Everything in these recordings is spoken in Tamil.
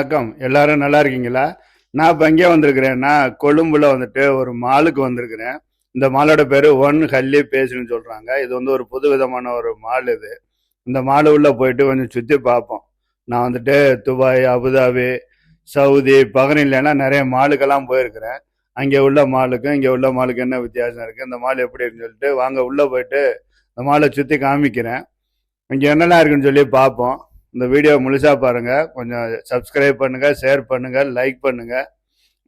வணக்கம். எல்லாரும் நல்லா இருக்கீங்களா? நான் இப்போ எங்கே வந்திருக்கிறேன். நான் கொழும்புல வந்துட்டு ஒரு மாலுக்கு வந்திருக்கிறேன். இந்த மாலோட பேர் ஒன் ஹல்லி பேசுன்னு சொல்கிறாங்க இது வந்து ஒரு புது விதமான ஒரு மால் இது. இந்த மாலு உள்ள போயிட்டு கொஞ்சம் சுற்றி பார்ப்போம். நான் வந்துட்டு துபாய் அபுதாபி சவுதி பஹ்ரைன்லாம் நிறைய மாலுக்கெல்லாம் போயிருக்கிறேன். அங்கே உள்ள மாலுக்கும் இங்கே உள்ள மாலுக்கு என்ன வித்தியாசம் இருக்குது இந்த மால் எப்படி இருக்குன்னு சொல்லிட்டு வாங்க உள்ளே போயிட்டு இந்த மாலை சுற்றி காமிக்கிறேன். இங்கே என்னெல்லாம் இருக்குன்னு சொல்லி பார்ப்போம். இந்த வீடியோ முழுசாக பாருங்கள் கொஞ்சம் சப்ஸ்கிரைப் பண்ணுங்கள் ஷேர் பண்ணுங்கள் லைக் பண்ணுங்கள்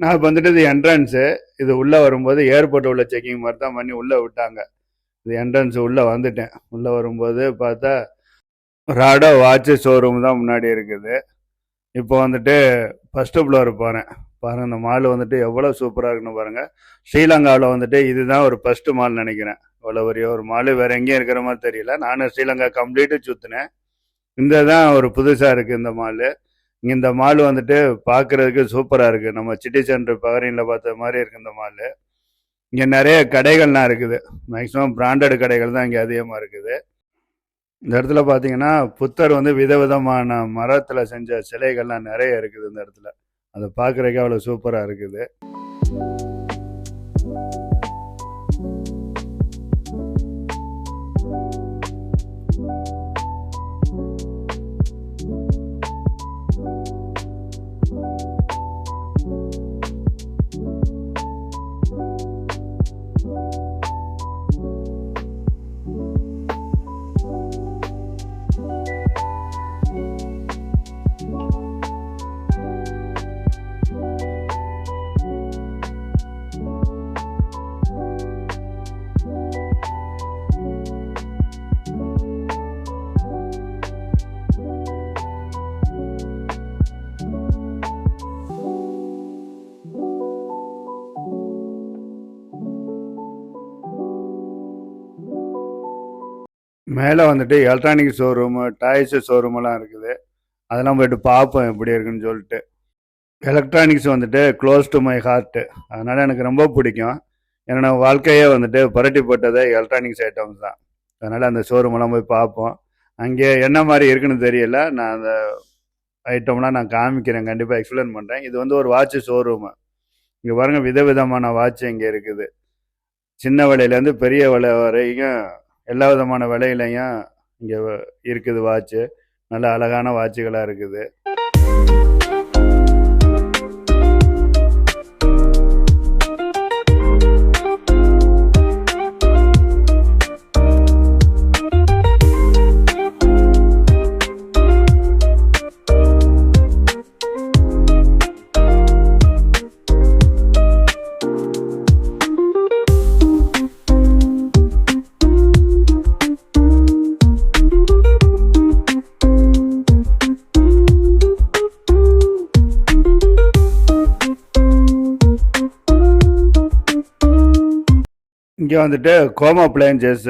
நான் இப்போ வந்துட்டு இது என்ட்ரன்ஸு இது உள்ளே வரும்போது ஏர்போர்ட் உள்ள செக்கிங் மாதிரி தான் பண்ணி உள்ளே விட்டாங்க. இது என்ட்ரன்ஸ் உள்ளே வந்துட்டேன். உள்ளே வரும்போது பார்த்தா ராடோ வாட்சு ஷோரூம் தான் முன்னாடி இருக்குது. இப்போ வந்துட்டு ஃபஸ்ட்டு ஃப்ளோர் போகிறேன் பாருங்கள் இந்த மால் வந்துட்டு எவ்வளோ சூப்பராக இருக்குன்னு பாருங்கள் ஸ்ரீலங்காவில் வந்துட்டு இதுதான் ஒரு ஃபஸ்ட்டு மால் நினைக்கிறேன். இவ்வளோ பெரிய ஒரு மால் வேறு எங்கேயும் இருக்கிற மாதிரி தெரியல. நானும் ஸ்ரீலங்கா கம்ப்ளீட்டு சுற்றினேன் இந்த தான் ஒரு புதுசாக இருக்குது இந்த மால். இங்கே இந்த மால் வந்துட்டு பார்க்குறதுக்கு சூப்பராக இருக்குது நம்ம சிட்டி சென்டர் பகரீனில் பார்த்த மாதிரி இருக்குது இந்த மால். இங்கே நிறைய கடைகள்லாம் இருக்குது. மேக்ஸிமம் பிராண்டட் கடைகள் தான் இங்கே அதிகமாக இருக்குது. இந்த இடத்துல பார்த்தீங்கன்னா புத்தர் வந்து விதவிதமான மரத்தில் செஞ்ச சிலைகள்லாம் நிறைய இருக்குது இந்த இடத்துல. அதை பார்க்குறதுக்கு அவ்வளோ சூப்பராக இருக்குது. மேலே வந்துட்டு எலக்ட்ரானிக் ஷோரூமு டாய்ஸ் ஷோரூமெல்லாம் இருக்குது. அதெல்லாம் போயிட்டு பார்ப்போம் எப்படி இருக்குன்னு சொல்லிட்டு. எலக்ட்ரானிக்ஸ் வந்துட்டு க்ளோஸ் டு மை ஹார்ட்டு அதனால் எனக்கு ரொம்ப பிடிக்கும். என்னோட வாழ்க்கையே வந்துட்டு புரட்டி போட்டதே எலக்ட்ரானிக்ஸ் ஐட்டம்ஸ் தான். அதனால் அந்த ஷோரூமெல்லாம் போய் பார்ப்போம். அங்கே என்ன மாதிரி இருக்குன்னு தெரியல. நான் அந்த ஐட்டம்லாம் நான் காமிக்கிறேன். கண்டிப்பாக எக்ஸ்பிளைன் பண்ணுறேன் இது வந்து ஒரு வாட்ச் ஷோரூமு இங்கே பாருங்கள் விதவிதமான வாட்ச் இங்கே இருக்குது. சின்ன விலையிலேருந்து பெரிய விலை வரைக்கும் எல்லா விதமான விலையிலையும் இங்கே இருக்குது வாட்ச்சு நல்ல அழகான வாட்சுகளாக இருக்குது. இங்கே வந்துட்டு கோமா அப்ளையன்சஸ்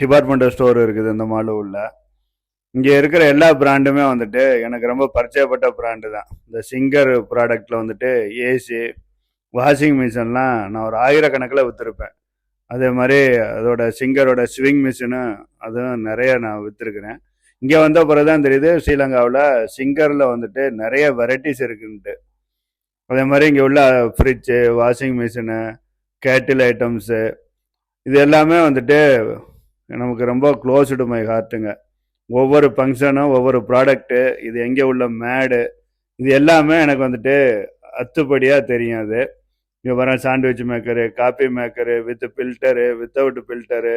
டிபார்ட்மெண்டல் ஸ்டோர் இருக்குது இந்த மாலு உள்ள. இங்கே இருக்கிற எல்லா பிராண்டுமே வந்துட்டு எனக்கு ரொம்ப பரிச்சயப்பட்ட பிராண்டு தான். இந்த சிங்கர் ப்ராடக்டில் வந்துட்டு ஏசி வாஷிங் மிஷின்லாம் நான் ஒரு ஆயிரக்கணக்கில் விற்றுருப்பேன் அதே மாதிரி அதோட சிங்கரோட ஸ்விங் மிஷினு அதுவும் நிறைய நான் விற்றுருக்குறேன் இங்கே வந்த பிறகு தான் தெரியுது ஸ்ரீலங்காவில் சிங்கரில் வந்துட்டு நிறைய வெரைட்டிஸ் இருக்குன்ட்டு. அதே மாதிரி இங்கே உள்ள fridge washing machine kettle items இது எல்லாமே வந்துட்டு நமக்கு ரொம்ப க்ளோஸ்டு மை ஹார்ட்டுங்க ஒவ்வொரு ஃபங்க்ஷனும் ஒவ்வொரு ப்ராடக்ட்டு இது எங்கே உள்ள மேடு இது எல்லாமே எனக்கு வந்துட்டு அத்துப்படியாக தெரியும் அது. இங்கே வர sandwich maker coffee maker with filter without filter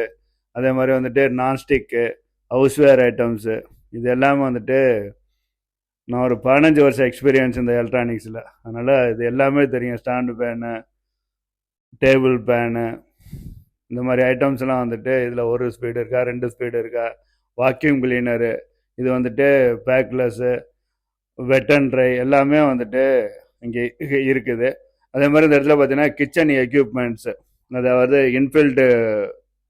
அதே மாதிரி வந்துட்டு நான்ஸ்டிக்கு ஹவுஸ்வேர் ஐட்டம்ஸு இது எல்லாமே வந்துட்டு நான் ஒரு பதினஞ்சு வருஷம் எக்ஸ்பீரியன்ஸ் இந்த எலக்ட்ரானிக்ஸில் அதனால் இது எல்லாமே தெரியும் ஸ்டாண்டு பேனு டேபிள் பேனு இந்த மாதிரி ஐட்டம்ஸ்லாம் வந்துட்டு இதில் ஒரு ஸ்பீடு இருக்கா ரெண்டு ஸ்பீடு இருக்கா? வாக்யூம் கிளீனரு இது வந்துட்டு பேக்லெஸ்ஸு வெட்டன் ட்ரை எல்லாமே வந்துட்டு இங்கே இருக்குது. அதே மாதிரி இந்த இடத்துல பார்த்தீங்கன்னா கிச்சன் எக்யூப்மெண்ட்ஸு அதாவது இன்ஃபில்டு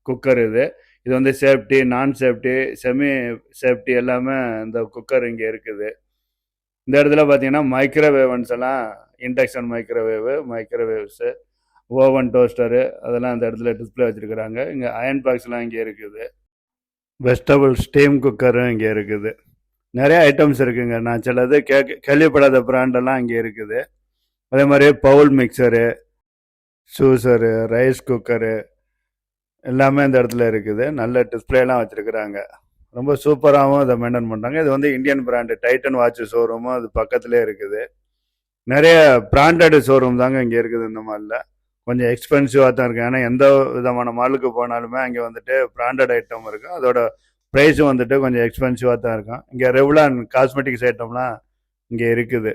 குக்கர் இது. இது வந்து சேஃப்டி நான் சேஃப்டி செமி சேஃப்டி எல்லாமே இந்த குக்கர் இங்கே இருக்குது. இந்த இடத்துல பார்த்தீங்கன்னா மைக்ரோவேவன்ஸ் எல்லாம் induction microwave microwaves oven toaster அதெல்லாம் அந்த இடத்துல டிஸ்பிளே வச்சுருக்குறாங்க. இங்கே அயன் பாக்ஸ்லாம் இங்கே இருக்குது. வெஜிடபிள் ஸ்டீம் குக்கரும் இங்கே இருக்குது. நிறைய ஐட்டம்ஸ் இருக்குங்க. நான் சிலது கே கேள்விப்படாத பிராண்டெல்லாம் இங்கே இருக்குது. அதே மாதிரி bowl mixer juicer rice cooker எல்லாமே இந்த இடத்துல இருக்குது. நல்ல டிஸ்பிளேலாம் வச்சுருக்குறாங்க. ரொம்ப சூப்பராகவும் இதை மெயின்டைன் பண்ணுறாங்க இது வந்து இந்தியன் பிராண்டு டைட்டன் வாட்ச் ஷோரூமும் அது பக்கத்துலேயே இருக்குது. நிறைய பிராண்டட் ஷோரூம் தாங்க இங்கே இருக்குது இந்த மாதிரில கொஞ்சம் எக்ஸ்பென்சிவாக தான் இருக்கும் ஏன்னா எந்த விதமான மாலுக்கு போனாலுமே அங்கே வந்துட்டு பிராண்டட் ஐட்டம் இருக்கும் அதோட ப்ரைஸும் வந்துட்டு கொஞ்சம் எக்ஸ்பென்சிவாக தான் இருக்கும். இங்கே ரெகுலர் காஸ்மெட்டிக்ஸ் ஐட்டம்லாம் இங்கே இருக்குது.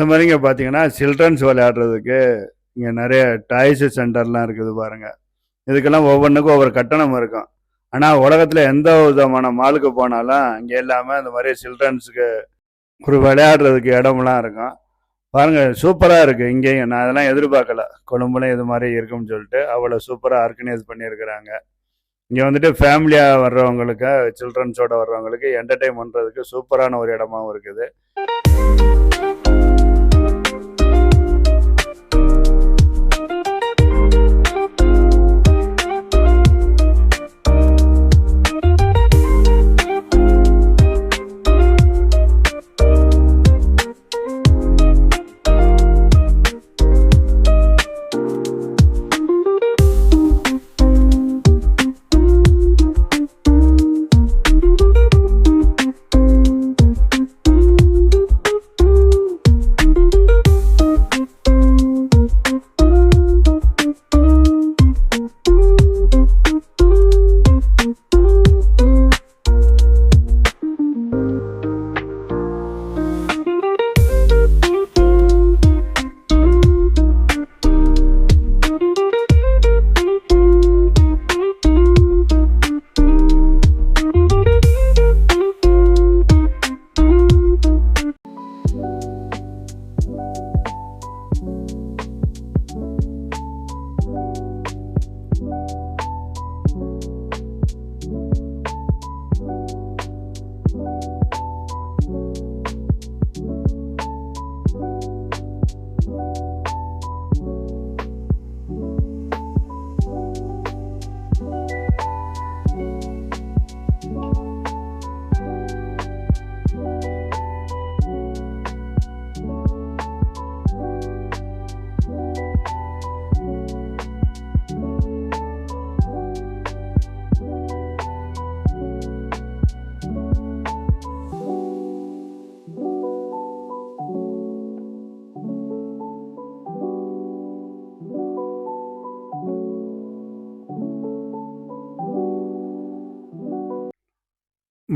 அதே மாதிரி இங்கே பார்த்தீங்கன்னா சில்ட்ரன்ஸ் விளையாடுறதுக்கு இங்கே நிறைய டாய்ஸ் சென்டர்லாம் இருக்குது பாருங்க. இதுக்கெல்லாம் ஒவ்வொன்றுக்கும் ஒவ்வொரு கட்டணம் இருக்கும். ஆனால் உலகத்தில் எந்த விதமான மாலுக்கு போனாலும் இங்கே எல்லாமே இந்த மாதிரி சில்ட்ரன்ஸுக்கு ஒரு விளையாடுறதுக்கு இடம்லாம் இருக்கும். பாருங்க சூப்பராக இருக்குது இங்கேயும். நான் அதெல்லாம் எதிர்பார்க்கல. கொழும்புலையும் இது மாதிரி இருக்கும்னு சொல்லிட்டு அவ்வளோ சூப்பராக ஆர்கனைஸ் பண்ணியிருக்கிறாங்க. இங்கே வந்துட்டு ஃபேமிலியாக வர்றவங்களுக்கு சில்ட்ரன்ஸோட வர்றவங்களுக்கு என்டர்டைன் பண்ணுறதுக்கு சூப்பரான ஒரு இடமாவும் இருக்குது.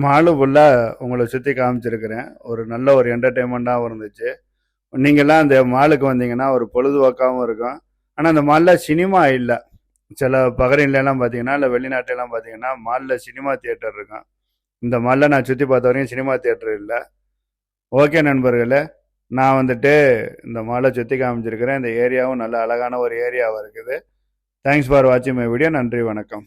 மாலு ஃபுல்லாக உங்களை சுற்றி காமிச்சிருக்கிறேன். ஒரு நல்ல ஒரு என்டர்டெயின்மெண்ட்டாகவும் இருந்துச்சு. நீங்கள்லாம் அந்த மாலுக்கு வந்தீங்கன்னா ஒரு பொழுதுபோக்காகவும் இருக்கும். ஆனால் அந்த மாலில் சினிமா இல்லை. சில பகரீன்லாம் பார்த்தீங்கன்னா இல்லை வெளிநாட்டிலலாம் பார்த்தீங்கன்னா மாலில் சினிமா தியேட்டர் இருக்கும். இந்த மாலில் நான் சுற்றி பார்த்த வரையும் சினிமா தியேட்டர் இல்லை. ஓகே நண்பர்களே நான் வந்துட்டு இந்த மாலை சுற்றி காமிச்சிருக்கிறேன். இந்த ஏரியாவும் நல்ல அழகான ஒரு ஏரியாவாக இருக்குது. தேங்க்ஸ் ஃபார் வாட்சிங் மை வீடியோ நன்றி வணக்கம்.